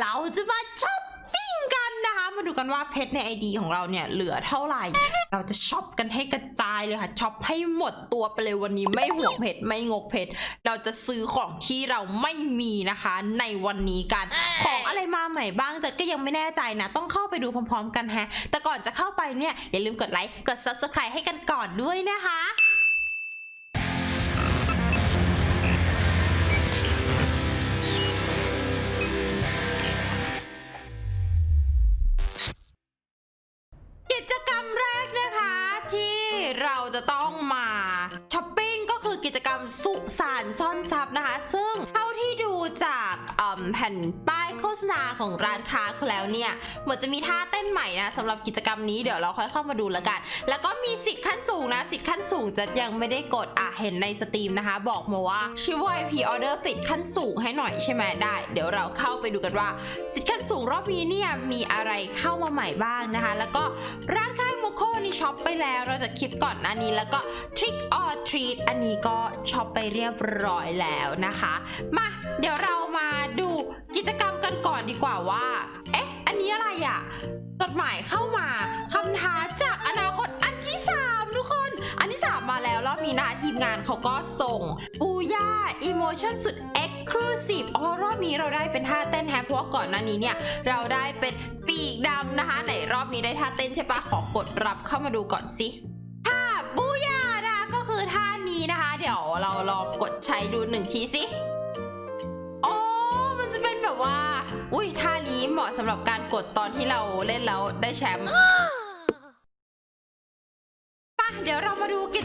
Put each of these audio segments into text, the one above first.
เราจะมาช้อปปิ้งกันนะคะ มาดูกันว่าเพชรในไอดีของเราเนี่ยเหลือเท่าไหร่ เราจะช็อปกันให้กระจายเลยค่ะช็อปให้หมดตัวไปเลยวันนี้ไม่ห่วงเพชรไม่งกเพชรเราจะซื้อของที่เราไม่มีนะคะ ในวันนี้กันของอะไรมาใหม่บ้างแต่ก็ยังไม่แน่ใจนะ ต้องเข้าไปดูพร้อม ๆ กันฮะ แต่ก่อนจะเข้าไปเนี่ยอย่าลืมกดไลค์กด subscribe ให้กันก่อนด้วยนะคะ เราจะต้องมาช้อปปิ้ง กิจกรรมสุสานซ่อนทรัพย์นะคะ ซึ่งเท่าที่ดูจากแผ่นป้ายโฆษณาของร้านค้าเขาแล้วเนี่ยเหมือนจะมีท่าเต้นใหม่นะสำหรับกิจกรรมนี้เดี๋ยวเราค่อยเข้ามาดูแล้วกัน แล้วก็มีสิทธิ์ขั้นสูงนะ สิทธิ์ขั้นสูงจะยังไม่ได้กดอะเห็นในสตรีมนะคะ บอกมาว่าชิว IP order ติดขั้นสูงให้หน่อยใช่ไหมได้ เดี๋ยวเราเข้าไปดูกันว่า สิทธิ์ขั้นสูงรอบนี้เนี่ยมีอะไรเข้ามาใหม่บ้างนะคะ แล้วก็ร้านค้าโมโคนี่ช็อปไปแล้วเราจะคลิปก่อนหน้านี้แล้วก็ Trick or Treat อันนี้ก็ช็อปไปเรียบร้อยแล้วนะคะ มาเดี๋ยวเรามาดูกิจกรรมกันก่อนดีกว่าว่า เอ๊ะ อันนี้อะไรอะ่ะจดหมายเข้ามาคำท้าจากอนาคตอันที่ 3 ทุกคน อันที่ 3 มาแล้วรอบนี้นะทีมงานเขาก็ส่งปูย่าอิโมชั่นสุด Exclusive อ๋อรอบนี้เราได้เป็นท่าเต้นแฮปเพราะก่อนหน้านี้เนี่ย เราได้เป็นปีกดำนะคะไหนรอบนี้ได้ท่าเต้นใช่ปะขอกดรับเข้ามาดูก่อนสิท่าบูย่านะคะก็คือท่า เดี๋ยวเราลองกดใช้ดูหนึ่งทีสิอ๋อมันจะเป็นแบบว่า อุ้ยท่านี้เหมาะสำหรับการกดตอนที่เราเล่นแล้วได้แชมป์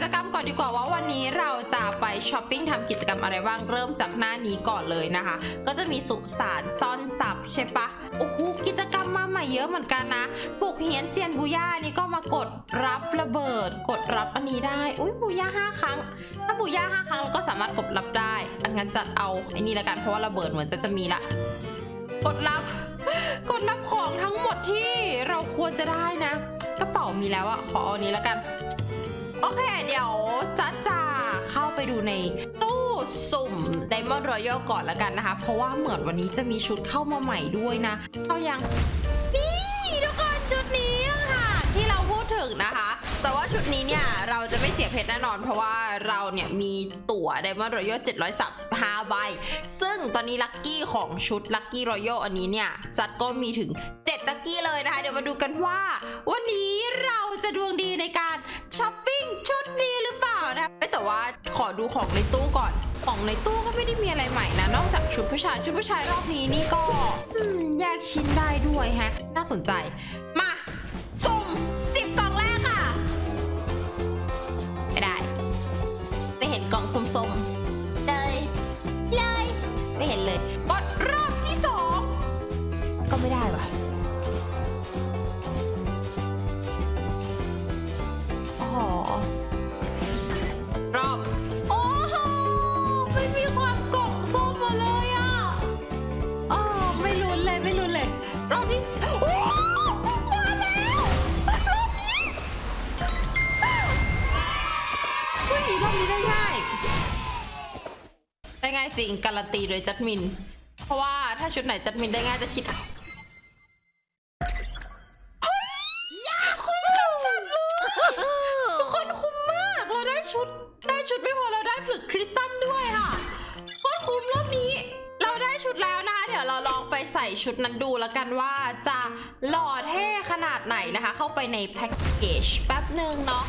จกรรมก่อนดีกว่าว่าวันนี้เราจะไปช้อปปิ้งทำกิจกรรมอะไรบ้างเริ่มจากหน้านี้ก่อนเลยนะคะ ก็จะมีสุสานซ่อนสับใช่ปะโอ้โหกิจกรรมมาใหม่เยอะเหมือนกันนะปลุกเฮียนเซียนบูย่านี่ก็มากดรับระเบิด กดรับอันนี้ได้อุ้ยบูย่าห้าครั้ง ถ้าบูย่าห้าครั้งเราก็สามารถกดรับได้อังั้นจัดเอาไอ้นี่ละกันเพราะว่าระเบิดเหมือนจะจะมีละกดรับกดรับของทั้งหมดที่เราควรจะได้นะ กระเป๋ามีแล้วอะขอเอาอันนี้แล้วกัน โอเค เดี๋ยวจ้าจะเข้าไปดูในตู้สุ่ม Diamond Royal ก่อนแล้วกันนะคะ เพราะว่าเหมือนวันนี้จะมีชุดเข้ามาใหม่ด้วยนะ เข้ายัง นี่ทุกคนชุดนี้ค่ะ ที่เราพูดถึงนะคะ นี้เนี่ย เราจะไม่เสียเพชรแน่นอน เพราะว่าเราเนี่ยมีตั๋ว Diamond Royal 735 ใบ ซึ่งตอนนี้ลัคกี้ของชุด Lucky Royal อันนี้เนี่ย จัดก็มีถึง 7 ลัคกี้เลยนะคะ เดี๋ยวมาดูกันว่า วันนี้เราจะดวงดีในการช้อปปิ้งชุดนี้หรือเปล่านะแต่ว่าขอดูของในตู้ก่อน ของในตู้ก็ไม่ได้มีอะไรใหม่นะ นอกจากชุดผู้ชาย ชุดผู้ชายรอบนี้นี่ก็แยกชิ้นได้ด้วยฮะ น่าสนใจ มา จริงการันตีโดยจัดมิน เพราะว่าถ้าชุดไหนจัดมินได้ง่ายจะคิดเฮ้ยคุ้มจัดๆเลยทุกคนคุ้มมากเราได้ชุดได้ชุดไม่พอเราได้ผลึกคริสตัลด้วยค่ะโคตรคุ้มรอบนี้ เราได้ชุดแล้วนะคะ เดี๋ยวเราลองไปใส่ชุดนั้นดูแล้วกันว่าจะหล่อเท่ขนาดไหนนะคะ เข้าไปในแพ็กเกจแป๊บหนึ่งเนาะ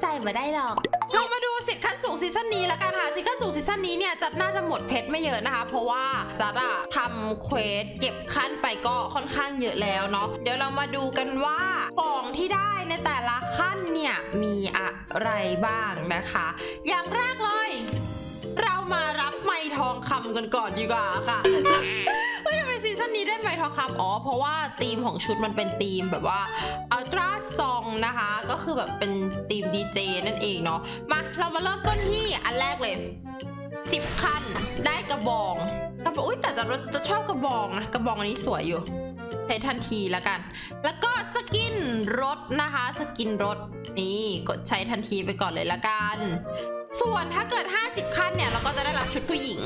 ใจมาได้หรอกลองมาดูสิทธิ์ขั้นสูงซีซั่นนี้แล้วกันค่ะสิทธิ์ขั้นสูงซีซั่นนี้เนี่ยจัดน่าจะหมดเพชรไม่เยอะนะคะ เพราะว่าจัดอะทำเควสเก็บขั้นไปก็ค่อนข้างเยอะแล้วเนาะเดี๋ยวเรามาดูกันว่าของที่ได้ในแต่ละขั้นเนี่ยมีอะไรบ้างนะคะ อย่างแรกเลย เรามารับ ทองคำกันก่อนดีกว่าค่ะ เฮ้ยทำไมซีซั่นนี้ได้ไม้ทองคำอ๋อ เพราะว่าธีมของชุดมันเป็นธีมแบบว่าอัลตราซองนะคะ ก็คือแบบเป็นธีมดีเจนั่นเองเนาะ มาเรามาเริ่มต้นที่อันแรกเลย 10 คันได้กระบองกระบองอุ้ยแต่จะจะชอบกระบองนะ กระบองอันนี้สวยอยู่ใช้ทันทีแล้วกัน แล้วก็สกินรถนะคะ สกินรถนี่กดใช้ทันทีไปก่อนเลยละกัน ส่วนถ้าเกิด 50 ขั้นเนี่ย เราก็จะได้รับชุดผู้หญิง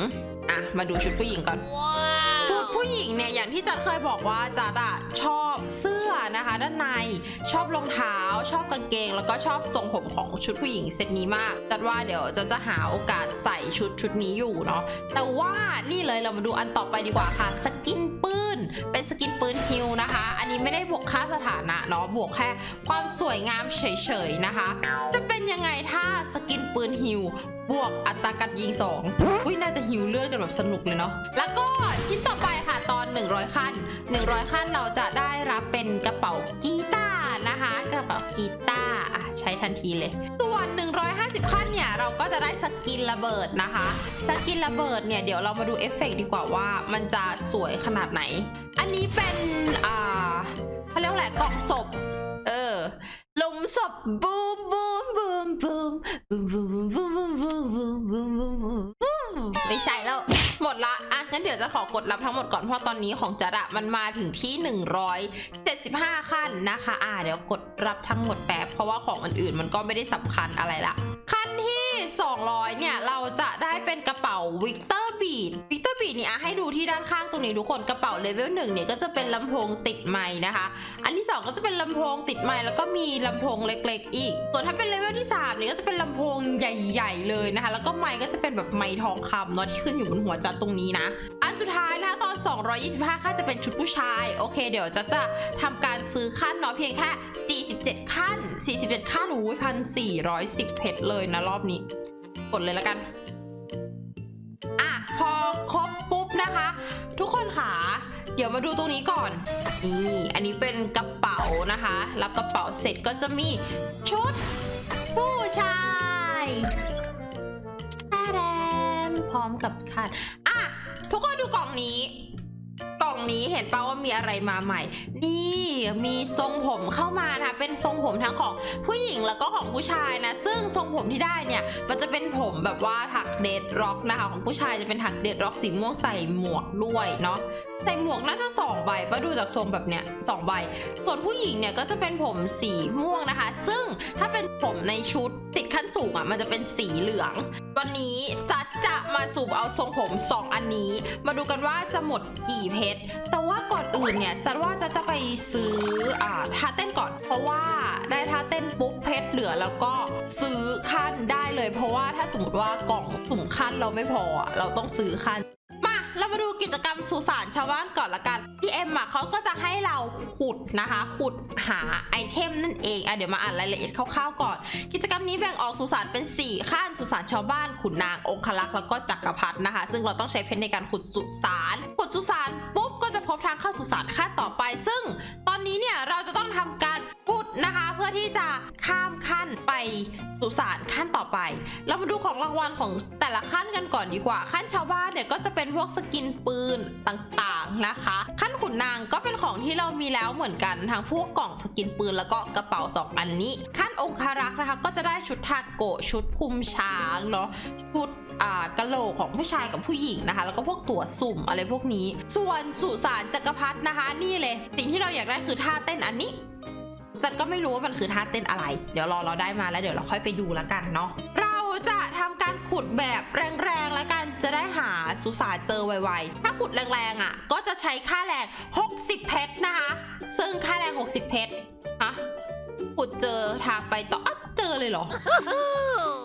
อะ มาดูชุดผู้หญิงก่อน ว้า ผู้หญิงเนี่ยอย่างที่จัดเคยบอกว่าจัดอะชอบเสื้อนะคะ ด้านในชอบรองเท้า ชอบกางเกง แล้วก็ชอบทรงผมของชุดผู้หญิงเซตนี้มากจัดว่าเดี๋ยวจะจะหาโอกาสใส่ชุดชุดนี้อยู่เนาะแต่ว่านี่เลยเรามาดูอันต่อไปดีกว่าค่ะ สกินปืนเป็นสกินปืนฮิวนะคะ อันนี้ไม่ได้บวกค่าสถานะเนาะบวกแค่ความสวยงามเฉยๆนะคะ จะเป็นยังไงถ้าสกินปืนฮิว บวกอัตราการยิงสองอุ้ยน่าจะฮิวเลือดกันแบบสนุกเลยเนาะแล้วก็ชิ้นต่อไปค่ะตอน 100 ขั้น 100 ขั้นเราจะได้รับเป็นกระเป๋ากีตาร์นะคะกระเป๋ากีตาร์อะใช้ทันทีเลยส่วน 150 ขั้นเนี่ยเราก็จะได้สกินระเบิดนะคะสกินระเบิดเนี่ยเดี๋ยวเรามาดูเอฟเฟกต์ดีกว่าว่ามันจะสวยขนาดไหน อันนี้เป็นอ่าเขาเรียกว่าอะไรกล่องศพ เออหลุมศพบูมบูมบูมบูมบูมบูม ใช่แล้ว หมดละ อะ งั้นเดี๋ยวจะขอกดรับทั้งหมดก่อน เพราะตอนนี้ของจระมันมาถึงที่ 175 ขั้นนะคะ อะเดี๋ยวกดรับทั้งหมดแป๊บ เพราะว่าของอื่นๆมันก็ไม่ได้สำคัญอะไรละ ขั้นที่ 200 เนี่ย เราจะได้เป็นกระเป๋าวิกเตอร์บีดวิกเตอร์บีดเนี่ยให้ดูที่ด้านข้างตรงนี้ทุกคนกระเป๋าเลเวลหนึ่งเนี่ยก็จะเป็นลำโพงติดไม้นะคะ อันที่ 2 ก็จะเป็นลำโพงติดไม้แล้วก็มีลำโพงเล็กๆ อีก ส่วนถ้าเป็นเลเวลที่3เนี่ยก็จะเป็นลำโพงใหญ่ ๆ เลยนะคะ แล้วก็ไม้ก็จะเป็นแบบไม้ทองคำเนาะที่ขึ้นอยู่บนหัวจัดตรงนี้นะ สุดท้ายนะคะตอน 225 ค่าจะเป็นชุดผู้ชาย โอเค เดี๋ยวจะจะทำการซื้อขั้นเนาะเพียงแค่ 47 ขั้น 47 ขั้นโอ้ยพันสี่ร้อยสิบเพชรเลยนะรอบนี้ กดเลยแล้วกัน อะ พอครบปุ๊บนะคะ ทุกคนค่ะเดี๋ยวมาดูตรงนี้ก่อน นี่ อันนี้เป็นกระเป๋านะคะ รับกระเป๋าเสร็จก็จะมีชุดผู้ชายแทแดมพร้อมกับคัน ทุกคนดูกล่องนี้ กล่องนี้เห็นป่าว่ามีอะไรมาใหม่ นี่มีทรงผมเข้ามานะคะเป็นทรงผมทั้งของผู้หญิงแล้วก็ของผู้ชายนะ ซึ่งทรงผมที่ได้เนี่ย มันจะเป็นผมแบบว่าถักเดดร็อกนะคะ ของผู้ชายจะเป็นถักเดดร็อกสีม่วงใส่หมวกด้วยเนาะใส่หมวกน่าจะสองใบป้าดูจากทรงแบบเนี้ยสองใบ ส่วนผู้หญิงเนี่ยก็จะเป็นผมสีม่วงนะคะ ซึ่งถ้าเป็นผมในชุดติดขั้นสูงอะมันจะเป็นสีเหลือง วันนี้จัดจะมาสูบเอาทรงผม 2 อันนี้ มาดูกันว่าจะหมดกี่เพชร แต่ว่าก่อนอื่นเนี่ยจัดว่าจะจะไปซื้ออ่าท่าเต้นก่อน เพราะว่าได้ท่าเต้นปุ๊บเพชรเหลือแล้วก็ซื้อขั้นได้เลย เพราะว่าถ้าสมมติว่ากล่องสุ่มขั้นเราไม่พอเราต้องซื้อขั้น เรามาดูกิจกรรมสุสานชาวบ้านก่อนละกันที่เอ็มอะเขาก็จะให้เราขุดนะคะ ขุดหาไอเทมนั่นเองอะเดี๋ยวมาอ่านรายละเอียดคร่าวๆก่อน กิจกรรมนี้แบ่งออกสุสานเป็น 4 ขั้นสุสานชาวบ้านขุนนางองคลักษ์แล้วก็จักรพรรดินะคะ ซึ่งเราต้องใช้เพชรในการขุดสุสานขุดสุสานปุ๊บก็จะพบทางเข้าสุสานขั้นต่อไป ซึ่ง ตอนนี้เนี่ยเราจะต้องทำการขุดนะคะเพื่อที่จะข้ามขั้นไปสุสานขั้นต่อไป เรามาดูของรางวัลของแต่ละขั้นกันก่อนดีกว่า ขั้นชาวบ้านเนี่ยก็จะเป็นพวกสกินปืนต่างๆนะคะ ขั้นขุนนางก็เป็นของที่เรามีแล้วเหมือนกันทั้งพวกกล่องสกินปืนแล้วก็กระเป๋าสองอันนี้ ขั้นองคารักษ์นะคะ ก็จะได้ชุดทาโกชุดคุมช้างเนาะชุดกะโหลกของผู้ชายกับผู้หญิงนะคะ แล้วก็พวกตั๋วสุ่มอะไรพวกนี้ ส่วนสุสานจักรพรรดินะคะ นี่เลย สิ่งที่เราอยากได้คือท่าเต้นอันนี้จันก็ไม่รู้ว่ามันคือท่าเต้นอะไร เดี๋ยวรอเราได้มาแล้วเดี๋ยวเราค่อยไปดูแล้วกันเนาะ เราจะทำการขุดแบบแรงๆแล้วกันจะได้หาสุสานเจอไวๆ ถ้าขุดแรงๆอะ ก็จะใช้ค่าแรง 60 เพชรนะคะ ซึ่งค่าแรง 60 เพชรฮะขุดเจอทางไปต่ออะเจอเลยเหรอ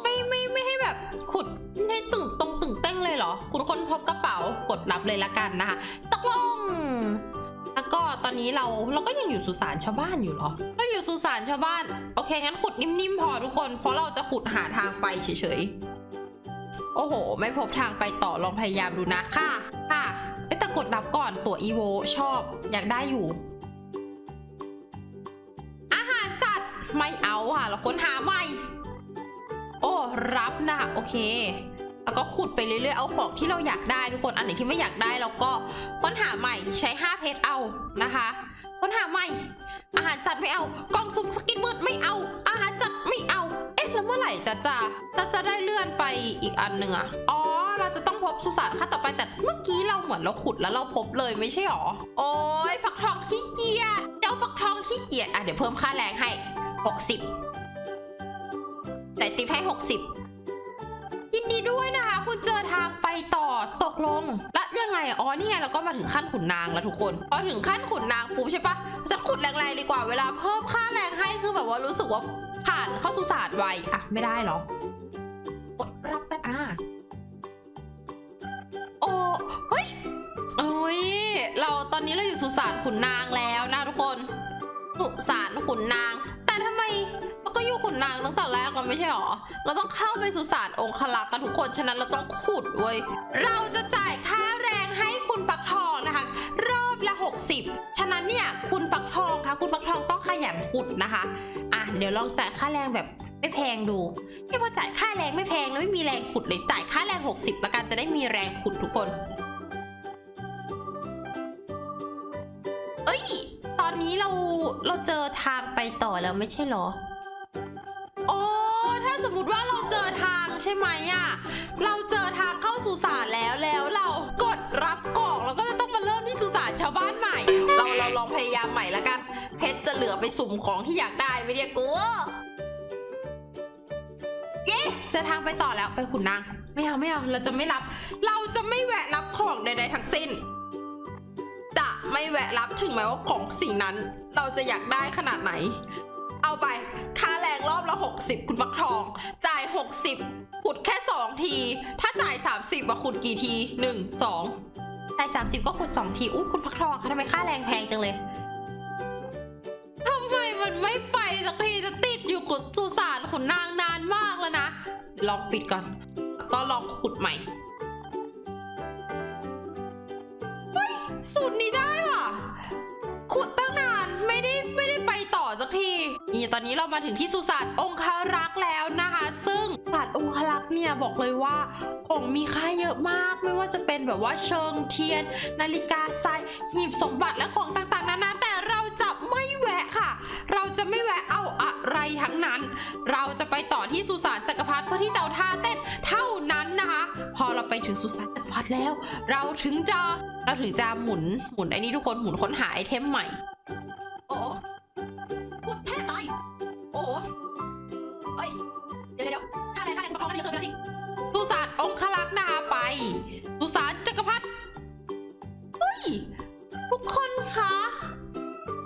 ไม่ไม่ไม่ให้แบบขุดให้ตึงตรงตึงเต้งเลยเหรอ คุณคนพบกระเป๋ากดรับเลยละกันนะคะตกลงแล้วก็ ตอนนี้เราเราก็ยังอยู่สุสานชาวบ้านอยู่เหรอ เราอยู่สุสานชาวบ้าน โอเค งั้นขุดนิ่มๆพอทุกคน เพราะเราจะขุดหาทางไปเฉยๆ โอ้โห ไม่พบทางไปต่อลองพยายามดูนะค่ะ ค่ะเอ้ยแต่กดรับก่อนตัวอีโวชอบ อยากได้อยู่ อาหารสัตว์ไม่เอาค่ะ เราค้นหาใหม่ โอ้ รับนะ โอเค แล้วก็ขุดไปเรื่อยๆ เอาของที่เราอยากได้ทุกคน อันไหนที่ไม่อยากได้เราก็ค้นหาใหม่ใช้ 5 เพชรเอานะคะ ค้นหาใหม่ อาหารสัตว์ไม่เอา กล่องซุ่มสกินมืดไม่เอา อาหารสัตว์ไม่เอา เอ๊ะแล้วเมื่อไหร่จะจะจะจะได้เลื่อนไปอีกอันหนึ่งอะอ๋อ เราจะต้องพบสุสานขั้นต่อไปแต่เมื่อกี้เราเหมือนเราขุดแล้วเราพบเลยไม่ใช่หรอ โอ้ยฟักทองขี้เกียจ เจ้าฟักทองขี้เกียจ อะเดี๋ยวเพิ่มค่าแรงให้ 60แต่ติปให้ 60 ดีด้วยนะคะ คุณเจอทางไปต่อตกลง แล้วยังไงอ๋อนี่ไงเราก็มาถึงขั้นขุนนางแล้วทุกคนพอถึงขั้นขุนนางปุ๊บใช่ปะจะขุดแรงๆดีกว่าเวลาเพิ่มค่าแรงให้คือแบบว่ารู้สึกว่าผ่านเข้าสู่ศาสตร์ไวอะไม่ได้หรอกดรับแป๊บอะโอ้เฮ้ยโอ้ยเราตอนนี้เราอยู่สุสานขุนนางแล้วนะทุกคนสุสานขุนนาง ทำไมเราก็อยู่ขุนนางตั้งแต่แรกเราไม่ใช่หรอ เราต้องเข้าไปสุสานองคลักษ์กันทุกคน ฉะนั้นเราต้องขุดเว้ย เราจะจ่ายค่าแรงให้คุณฟักทองนะคะ รอบละ 60 ฉะนั้นเนี่ยคุณฟักทองคะคุณฟักทองต้องขยันขุดนะคะ อะเดี๋ยวลองจ่ายค่าแรงแบบไม่แพงดูที่พอจ่ายค่าแรงไม่แพงแล้วไม่มีแรงขุดเลยจ่ายค่าแรง 60 แล้วกันจะได้มีแรงขุดทุกคน เราเจอทางไปต่อแล้วไม่ใช่เหรอ โอ้ถ้าสมมติว่าเราเจอทางใช่ไหมอะเราเจอทางเข้าสุสานแล้วแล้วเรากดรับกล่องเราก็จะต้องมาเริ่มที่สุสานชาวบ้านใหม่ เราเราลองพยายามใหม่ละกัน เพชรจะเหลือไปสุ่มของที่อยากได้ไหมเนี่ยกูเย้เจอทางไปต่อแล้วไปขุนนางไม่เอาไม่เอาเราจะไม่รับ เราจะไม่แวะรับของใดๆทั้งสิ้น ไม่แวะรับถึงแม้ว่าของสิ่งนั้น เราจะอยากได้ขนาดไหน เอาไป ค่าแรงรอบละ 60 คุณฟักทอง จ่าย 60ขุดแค่ 2 ที ถ้าจ่าย 30มาขุดกี่ที 1 2จ่าย30 ก็ขุด 2 ที อู้คุณฟักทองคะทำไมค่าแรงแพงจังเลยทำไมมันไม่ไปสักทีจะติดอยู่กับสุสานขุนนางนานมากแล้วนะ ลองปิดก่อนแล้วก็ลองขุดใหม่ สูตรนี้ได้ว่ะ ขุดตั้งนานไม่ได้ไม่ได้ไปต่อสักที นี่ตอนนี้เรามาถึงที่สุสานองคารักษ์แล้วนะคะ ซึ่งสุสานองคารักษ์เนี่ยบอกเลยว่าของมีค่าเยอะมากไม่ว่าจะเป็นแบบว่าเชิงเทียน นาฬิกาทรายหีบสมบัติและของต่างๆนานาแต่เราจะไม่แวะค่ะ เราจะไม่แวะเอาอะไรทั้งนั้น เราจะไปต่อที่สุสานจักรพรรดิเพื่อที่จะเอาท่าเต้นเท่านั้น พอเราไปถึงสุสานจักรพรรดิแล้ว เราถึงจะเราถึงจะหมุนหมุนไอ้นี่ทุกคนหมุนค้นหาไอเทมใหม่ โอ้พูดแท้ตายโอ้เฮ้ยเดี๋ยวเดี๋ยวค่าแรงค่าแรงคุณทองน่าจะเยอะเกินไปแล้วจริงสุสานองคลักษ์นะคะไปสุสานจักรพรรดิเฮ้ยทุกคนคะ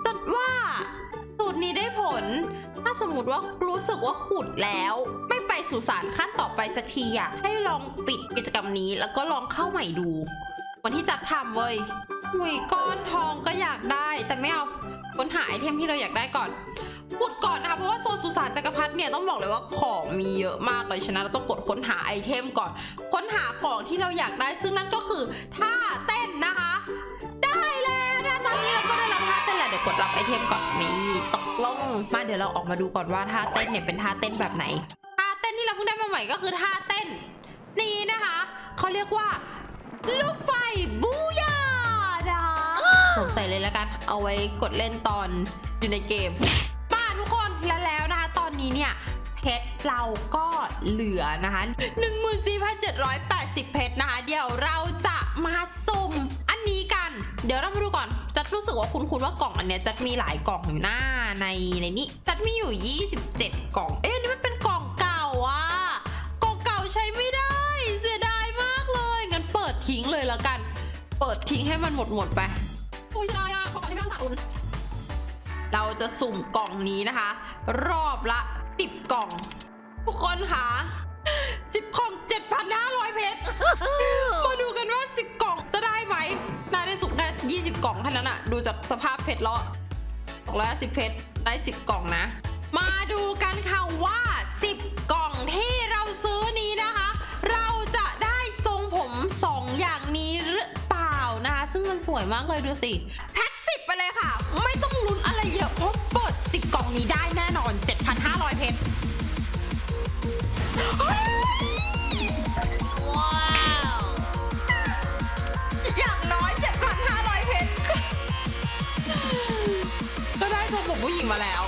จัดว่าสูตรนี้ได้ผล ถ้าสมมติว่ารู้สึกว่าขุดแล้วไม่ไป สู่สารขั้นต่อไปสักทีอะให้ลองปิดกิจกรรมนี้แล้วก็ลองเข้าใหม่ดู วันที่จัดทำเว้ยหุยก้อนทองก็อยากได้ แต่ไม่เอาค้นหาไอเทมที่เราอยากได้ก่อนพูดก่อนนะคะเพราะว่าโซนสุสานจักรพรรดิเนี่ยต้องบอกเลยว่าของมีเยอะมากเลยฉะนั้นเราต้องกดค้นหาไอเทมก่อน ค้นหาของที่เราอยากได้ซึ่งนั่นก็คือท่าเต้นนะคะ ได้แล้วนะตอนนี้เราก็ได้รับท่าเต้นแล้วเดี๋ยวกดรับไอเทมก่อนนี่ตกลงมาเดี๋ยวเราออกมาดูก่อนว่าท่าเต้นเนี่ยเป็นท่าเต้นแบบไหน มาใหม่ก็คือท่าเต้น นี่นะคะเขาเรียกว่า ลูกไฟบูยาดาสงสัยเลยแล้วกัน เอาไว้กดเล่นตอนอยู่ในเกมป้าทุกคนแล้วแล้วนะคะ ตอนนี้เนี่ยเพชรเราก็เหลือนะคะ 14,780 เพชรนะคะ เดี๋ยวเราจะมาสุ่มอันนี้กัน เดี๋ยวเรามาดูก่อน จัดรู้สึกว่าคุณคุณว่ากล่องอันเนี้ยจัดมีหลายกล่องอยู่หน้าในในนี้ จัดมีอยู่ 27 กล่อง เอ๊ะนี่มันเป็น ใช้ไม่ได้ เสียดายมากเลยงั้นเปิดทิ้งเลยแล้วกัน เปิดทิ้งให้มันหมดหมดไปโอ้ยเสียดายอะกองที่ไม่ต้องสะอุ่นเราจะสุ่มกล่องนี้นะคะ รอบละสิบกล่อง ทุกคนค่ะสิบกล่องเจ็ดพันห้าร้อยเพชรมาดูกันว่าสิบกล่องจะได้ไหมน่าได้สุ่มแค่ยี่สิบกล่องแค่นั้นอะดูจากสภาพเพชรแล้วอะกล่องละสิบเพชรได้สิบกล่องนะ มาดูกันค่ะว่าสิบกล่องที่เราซื้อนี้นะ สวยมากเลยดูสิ แพ็คสิบไปเลยค่ะ ไม่ต้องลุ้นอะไรเยอะเพราะเปิดสิบกล่องนี้ได้แน่นอน 7,500 เพชรอย่างน้อย 7,500 เพชร ก็ได้ทรงผมผู้หญิงมาแล้ว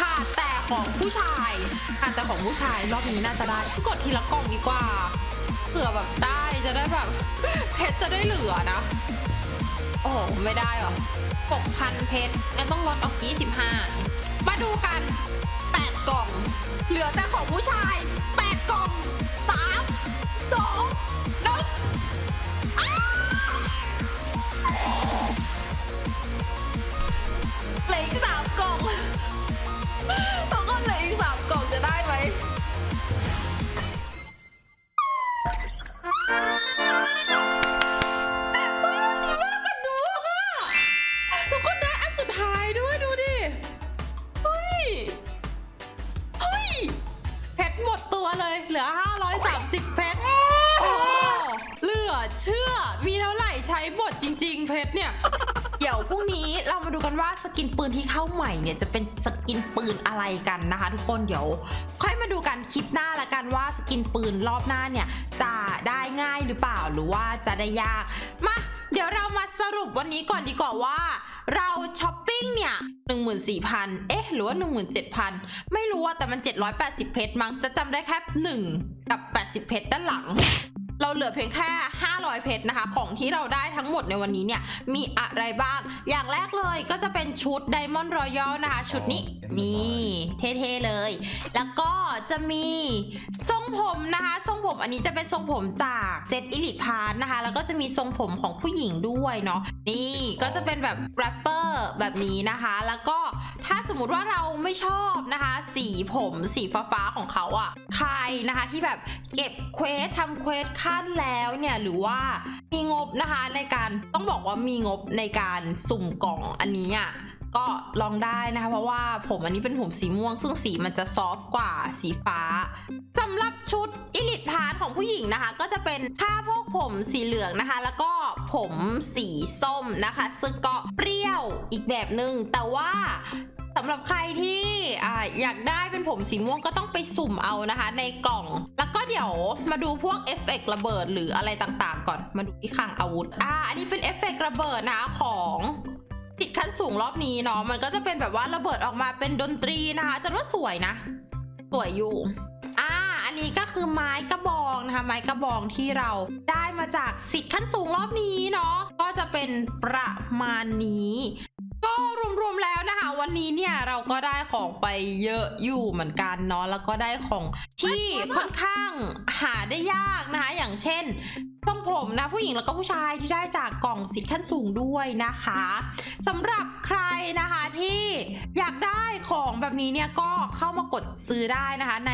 ขาดแต่ของผู้ชายขาดแต่ของผู้ชายรอบนี้น่าจะได้ กดทีละกล่องดีกว่าเผื่อแบบได้จะได้แบบ เพชรจะได้เหลือนะ โอ้โหไม่ได้หรอ6,000 เพชรจะต้องลดออก25 มาดูกัน 8 กล่อง เหลือแต่ของผู้ชาย 8 กล่อง 3 2เหลืออีกสามกล่องต้องก็เหลืออีกสามกล่องจะได้ไหม เพชรเนี่ย เดี๋ยวพรุ่งนี้เรามาดูกันว่าสกินปืนที่เข้าใหม่เนี่ยจะเป็นสกินปืนอะไรกันนะคะทุกคนเดี๋ยว ค่อยมาดูกันคลิปหน้าละกันว่าสกินปืนรอบหน้าเนี่ยจะได้ง่ายหรือเปล่าหรือว่าจะได้ยาก มา เดี๋ยวเรามาสรุปวันนี้ก่อนดีกว่าว่าเราช้อปปิ้งเนี่ย14,000 เอ๊ะ หรือว่า 17,000 ไม่รู้ว่าแต่มัน 780 เพชรมั้ง จะจำได้แค่ 1 กับ 80 เพชรด้านหลัง เราเหลือเพียงแค่ 500 เพชรนะคะ ของที่เราได้ทั้งหมดในวันนี้เนี่ย มีอะไรบ้าง อย่างแรกเลยก็จะเป็นชุด Diamond Royal นะคะ ชุดนี้ นี่เท่ๆเลย แล้วก็จะมีทรงผมนะคะ ทรงผมอันนี้จะเป็นทรงผมจากเซตอิลิพาร์นะคะ แล้วก็จะมีทรงผมของผู้หญิงด้วยเนาะ นี่ก็จะเป็นแบบแรปเปอร์แบบนี้นะคะ แล้วก็ถ้าสมมุติว่าเราไม่ชอบนะคะ สีผมสีฟ้าๆของเขาอะ่ะ ใครนะคะที่แบบเก็บเควสทำเควสขั้นแล้วเนี่ยหรือว่ามีงบนะคะในการต้องบอกว่ามีงบในการสุ่มกล่องอันนี้อะ ก็ลองได้นะคะ เพราะว่าผมอันนี้เป็นผมสีม่วง ซึ่งสีมันจะซอฟต์กว่าสีฟ้าสำหรับชุดอิลิทพาร์ทของผู้หญิงนะคะ ก็จะเป็นผ้าโพกผมสีเหลืองนะคะ แล้วก็ผมสีส้มนะคะ ซึ่งก็เปรี้ยวอีกแบบหนึ่งแต่ว่าสำหรับใครที่ออยากได้เป็นผมสีม่วงก็ต้องไปสุ่มเอานะคะ ในกล่อง แล้วก็เดี๋ยวมาดูพวกเอฟเฟกระเบิดหรืออะไรต่างๆ ก่อนมาดูที่คลังอาวุธอ่าอันนี้เป็นเอฟเฟกระเบิดนะของ ติดขั้นสูงรอบนี้เนาะมันก็จะเป็นแบบว่าระเบิดออกมาเป็นดนตรีนะคะจันว่าสวยนะ สวยอยู่อ่าอันนี้ก็คือไม้กระบองนะคะไม้กระบองที่เราได้มาจากสิทธิ์ขั้นสูงรอบนี้เนาะก็จะเป็นประมาณนี้ ก็รวมๆแล้วนะคะ วันนี้เนี่ยเราก็ได้ของไปเยอะอยู่เหมือนกันเนาะแล้วก็ได้ของที่ค่อนข้างหาได้ยากนะคะ อย่างเช่น ต้องผมนะผู้หญิงแล้วก็ผู้ชายที่ได้จากกล่องสิทธิ์ขั้นสูงด้วยนะคะสำหรับใครนะคะที่อยากได้ของแบบนี้เนี่ยก็เข้ามากดซื้อได้นะคะใน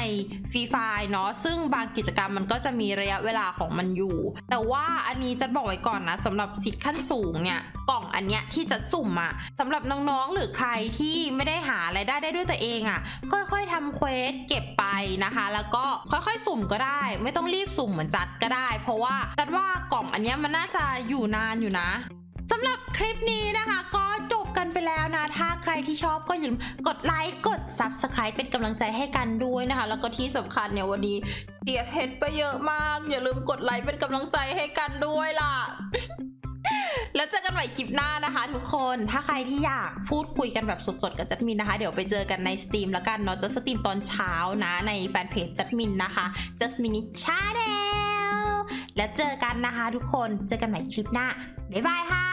ฟรีไฟเนาะซึ่งบางกิจกรรมมันก็จะมีระยะเวลาของมันอยู่ แต่ว่าอันนี้จะบอกไว้ก่อนนะสำหรับสิทธิ์ขั้นสูงเนี่ยกล่องอันเนี้ยที่จะสุ่มอะสำหรับน้องๆหรือใครที่ไม่ได้หารายได้ได้ด้วยตัวเองอะค่อยๆทำเควสเก็บไปนะคะ แล้วก็ค่อยๆสุ่มก็ได้ ไม่ต้องรีบสุ่มเหมือนจัดก็ได้ เพราะว่าัดว่ากล่องอันนี้มันน่าจะอยู่นานอยู่นะสำหรับคลิปนี้นะคะ ก็จบกันไปแล้วนะ ถ้าใครที่ชอบก็อย่าลืมกดไลค์กด Subscribe เป็นกำลังใจให้กันด้วยนะคะ แล้วก็ที่สำคัญเนี่ยวันนี้เสียเพชรไปเยอะมาก อย่าลืมกดไลค์เป็นกำลังใจให้กันด้วยล่ะแล้วเจอกันใหม่คลิปหน้านะคะ ทุกคน ถ้าใครที่อยากพูดคุยกันแบบสดๆกับจัดมินนะคะ เดี๋ยวไปเจอกันในสตรีมแล้วกันเนาะ จะสตรีมตอนเช้านะในแฟนเพจจัดมินนะคะ จัสมินิชาแน แล้วเจอกันนะคะทุกคน เจอกันใหม่คลิปหน้า บ๊ายบายค่ะ